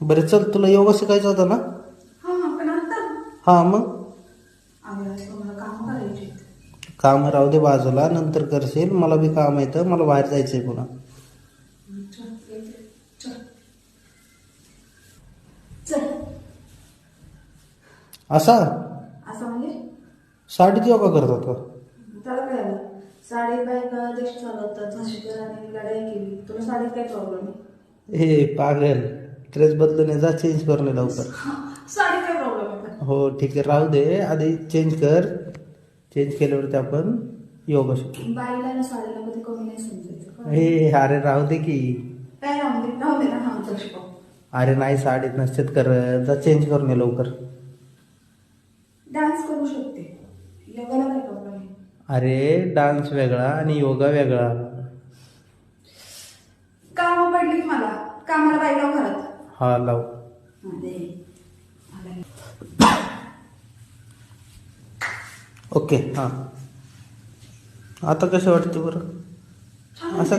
बरं चल तुला योगा शिकायचा होता ना? हा पण आता? हा मग? आम्ही आज तुम्हाला काम करायचे काम राहू दे बाजूला नंतर करशील. मला बी काम येतं मला बाहेर जायचंय पुन्हा. चल येते. चल. चल. असा? असं म्हणजे? साडीत योगा करत होता? त्याला काय आलं साडी बायका देश चालवतात झाशीकर आणि लढाई केली. तुला साडीत काय प्रॉब्लेम आहे? हे पागल. ड्रेस बदलून ये, जा चेंज करून ये लवकर. हा, साडीत काय प्रॉब्लेम आहे? पण? हो ठीक आहे. राहू दे आधी चेंज कर. चेंज केल्यावरती आपण योगा शिकू बाईला ना साडीला कधी कमी नाही समजायचं. कळलं? हे अरे राहू दे की. काय राहून दे? राहून दे ना हा चल शिकव. अरे नाही साडीत नसतेत कर जा चेंज करून ये लवकर. डान्स करू शकते. योगाला काय प्रॉब्लेम आहे? अरे डान्स वेगळा आणि योगा वेगळा. कामं पडलीत मला. कामाला बाई लाव घरात. हा लाव. हा. ओके. हां. आता कसं वाटते बरं? अशा?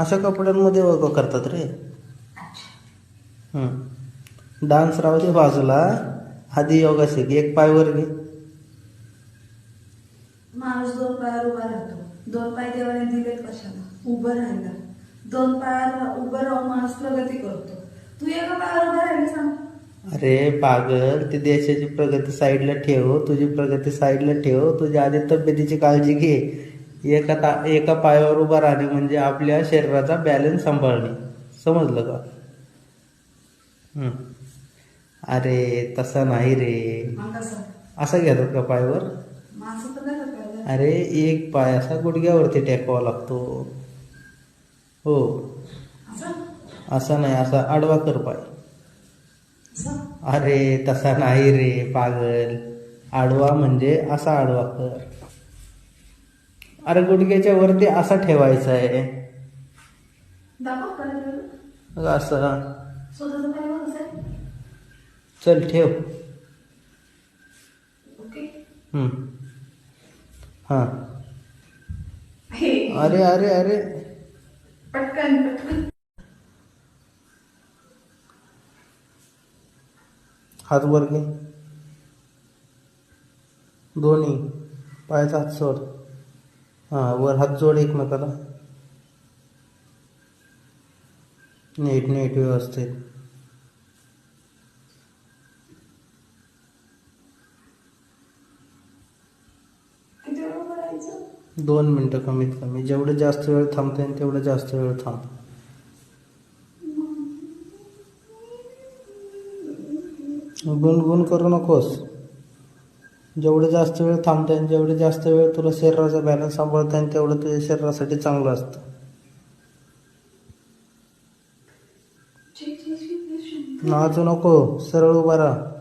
अशा कपड्यांमध्ये योगा करतात रे. डान्स राहू दे बाजूला. आधी योगा शिक. एक पाय वर घे. माणूस दोन पायावर उभा राहतो. दोन पाय देवाने दिलेत कशाला? उभं राहायला. दोन पायावर उभं राहून माणूस प्रगती करतो. तू एका पायावर उभं राहिली सांग. अरे पागल ते देशाची प्रगती साईडला ठेव तुझी प्रगती साईडला ठेव तुझ्या आधी तब्येतीची काळजी घे. एका ता एका पायावर उभा राहणे म्हणजे आपल्या शरीराचा बॅलन्स सांभाळणे. समजलं का? हम्म. अरे तसं नाही रे. मग कसं? असं घेतात का पायावर. तर अरे एक पाय असा गुडघ्यावरती टेकवा लागतो. हो. असं? असा नाही असा आडवा कर पाय. अरे तसा नाही रे पागल. आडवा म्हणजे असा आडवा कर. अरे गुडघ्याच्या वरती असा ठेवायचा आहे. असं. चल ठेव. हा. हे. अरे अरे अरे. पटकन पटकन. हात वर घे. दोन्ही. पायाचा हात सोड. हां वर हात जोड एकमेकाला. नीट नीट व्यवस्थित. दोन मिनटं कमीत कमी. जेवढं जास्त वेळ थांबता येईल तेवढं जास्त वेळ थांब. गुणगुण करू नकोस. जेवढं जास्त वेळ थांबता येईल जेवढं जास्त वेळ तुला शरीराचा बॅलन्स सांभाळता येईल तेवढं तुझ्या शरीरासाठी चांगलं असतं. नाचू नको सरळ उभा राहा.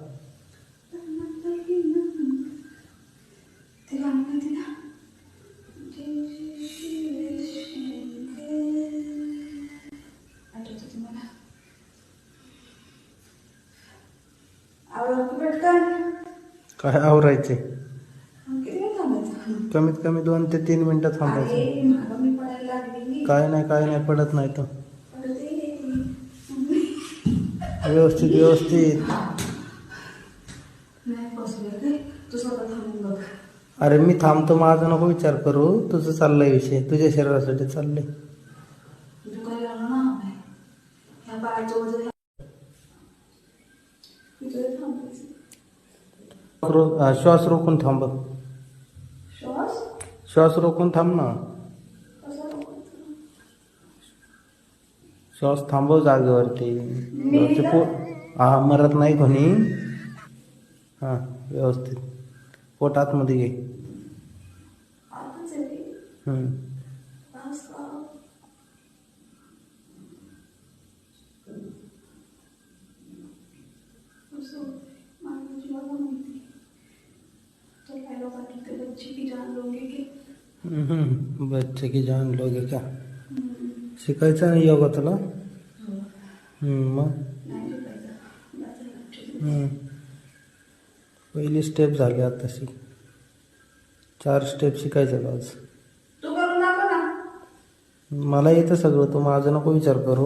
काय आवरायचे? कमीत कमी दोन ते तीन मिनिटं थांबायचं. काय नाही काय नाही पडत नाही तर व्यवस्थित व्यवस्थित. अरे मी थांबतो माझा नको विचार करू. तुझं चाललंय विषय. तुझ्या शरीरासाठी चाललंय तू काही आलं ना ह्या बाळाचं वजन इकडे थांबायचं रो- अं, श्वास रोखून थांब श्वास श्वास रोखून थांब ना कसा रोखायचा? श्वास थांबव जागेवरती हा मरत नाही कोणी हां व्यवस्थित पोट आतमध्ये घे आताच. हम्म. असा. असं माझ्या जीवाला माहिती. तो काय लोकांनी ते बच्ची की जान लोगे की हम्म. बच्चे की जान लोगे का शिकायचं नाही योगा तुला. हम्म, मग. पहिली स्टेप झाली आताशी चार स्टेप शिकायचं का आज मला येतं सगळं तू माझं नको विचार करू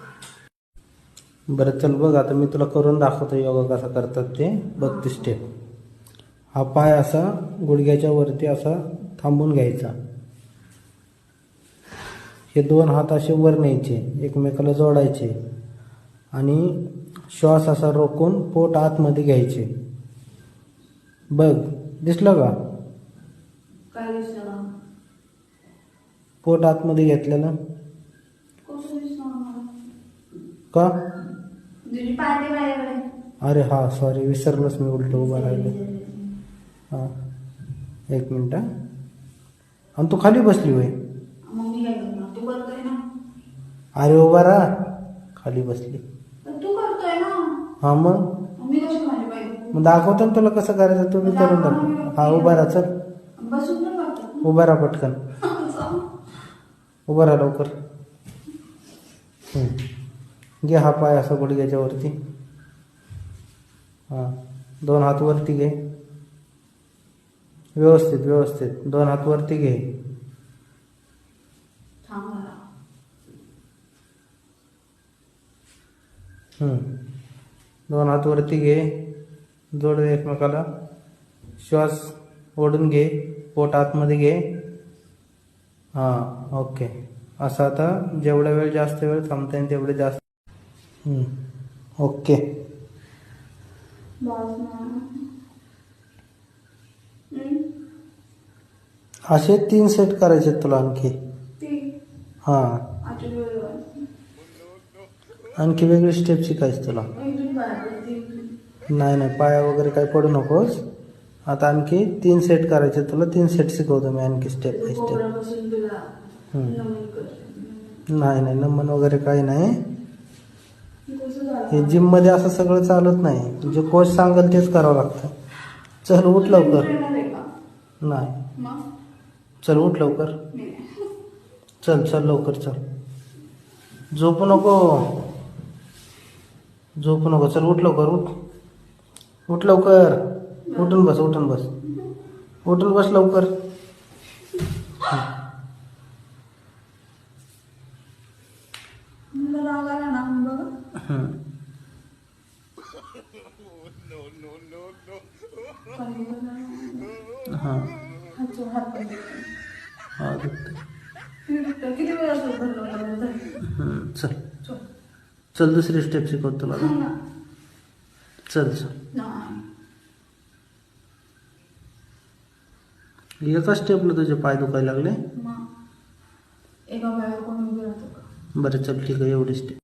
बरं चल बघ आता मी तुला करून दाखवतो योगा कसा करतात ते. बघ ती स्टेप हा पाय असा गुडघ्याच्या वरती असा थांबून घ्यायचा. हे दोन हात असे वर न्यायचे एकमेकाला जोडायचे आणि श्वास असा रोखून पोट आतमध्ये घ्यायचे. बघ दिसलं का? पोट आतमध्ये घेतलेलं. का? तुझी माझ्याकडे अरे हा सॉरी विसरलोच मी उलट उभा राहिलो. हां एक मिनिट हा. आणि तू खाली बसली होय? मग मी काय करणार? तू करतोय ना? अरे उभा राहा. खाली बसली. पण तू करतोय ना? हा मग? मग मी कशी माझी पाय दुखू? मग दाखवतो ना तुला कसं करायचं तुम्ही करून दाखव हा उभा राहा चल. बसून पण करतो. उभा राहा पटकन. उभा राहा लवकर. हम्म. घे हा पाय असा गुडघ्याच्या वरती हां. दोन हात वरती घे. व्यवस्थित व्यवस्थित. दोन हात वरती घे. दोन हात वरती घे. जोड एकमेकाला. श्वास ओढून घे. पोट आतमध्ये घे. हां ओके. असं आता जेवढा वेळ जास्त वेळ थांबता येईल तेवढे जास्त हम्म. ओके. असे तीन सेट करायचे तुला आणखी. हां. आणखी वेगळी स्टेप शिकायची तुला. नाही नाही पाया वगैरे काही पडू नकोस. आता आणखी तीन सेट करायचे तुला. तीन सेट शिकवतो मी आणखी स्टेप बाय स्टेप नाही नाही नमन वगैरे काही नाही. हे जिममध्ये असं सगळं चालत नाही. जे कोच सांगेल तेच करावं लागतं. चल उठ लवकर. नाही. चल उठ लवकर. चल चल लवकर चल. झोपू नको. झोपू नको. चल उठ लवकर उठ. उठ लवकर. उठून बस उठून बस. उठून बस लवकर. मला ना बघा. हा हात पाय. हा. किती चल चल. चल दुसरी स्टेप शिकवतो तुला थांब ना. चल चल नाही. एका स्टेपला तुझे पाय दुखायला लागले मग एका पायावर कोणी उभे राहतो बरं चल ठीक आहे एवढेच. ते